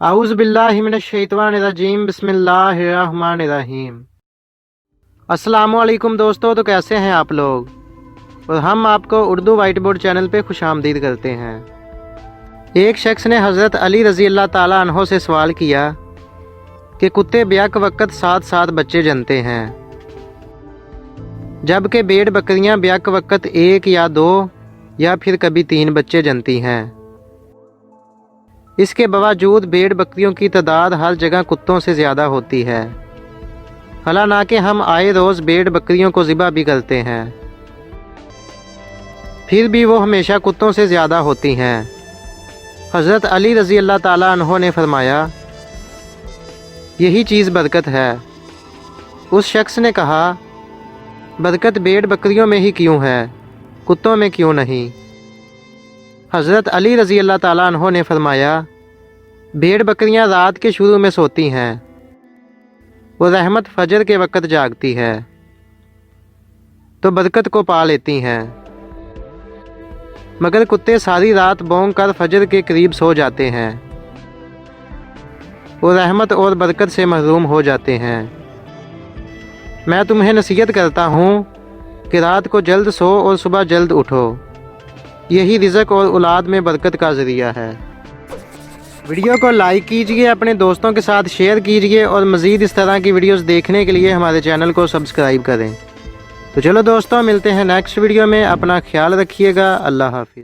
आउज़बिल्लिमिनशैतवानरजीम बिस्मिल्लाहिर्रहमानिर्रहीम अस्सलाम वालेकुम दोस्तों तो कैसे हैं आप लोग? और हम आपको उर्दू वाइट बोर्ड चैनल पे खुश आमदीद करते हैं। एक शख्स ने हज़रत अली रज़ी अल्लाह अन्हो से सवाल किया कि कुत्ते ब्याक वक़्त साथ साथ बच्चे जनते हैं। जबकि भेड़ बकरियाँ ब्याक वक़्त एक या दो या फिर कभी तीन बच्चे जनती हैं। इसके बावजूद भेड़ बकरियों की तादाद हर जगह कुत्तों से ज़्यादा होती है। हालाँकि हम आए रोज़ भेड़ बकरियों को ज़िबा भी करते हैं। फिर भी वो हमेशा कुत्तों से ज़्यादा होती हैं। हज़रत अली रज़ी अल्लाह अन्हो ने फरमाया, यही चीज़ बरकत है। उस शख्स ने कहा, बरकत भेड़ बकरियों में ही क्यों है? कुत्तों में क्यों नहीं? हज़रत अली रज़ी अल्लाह अन्हो ने फरमाया, भेड़ बकरियाँ रात के शुरू में सोती हैं, वो रहमत फजर के वक़्त जागती है तो बरकत को पा लेती हैं। मगर कुत्ते सारी रात बोंग कर फजर के करीब सो जाते हैं। वो रहमत और बरकत से महरूम हो जाते हैं। मैं तुम्हें नसीहत करता हूँ कि रात को जल्द सो और सुबह जल्द उठो। यही रिज़क और औलाद में बरकत का ज़रिया है। वीडियो को लाइक कीजिए, अपने दोस्तों के साथ शेयर कीजिए और मज़ीद इस तरह की वीडियोस देखने के लिए हमारे चैनल को सब्सक्राइब करें। तो चलो दोस्तों, मिलते हैं नेक्स्ट वीडियो में। अपना ख्याल रखिएगा। अल्लाह हाफिज़।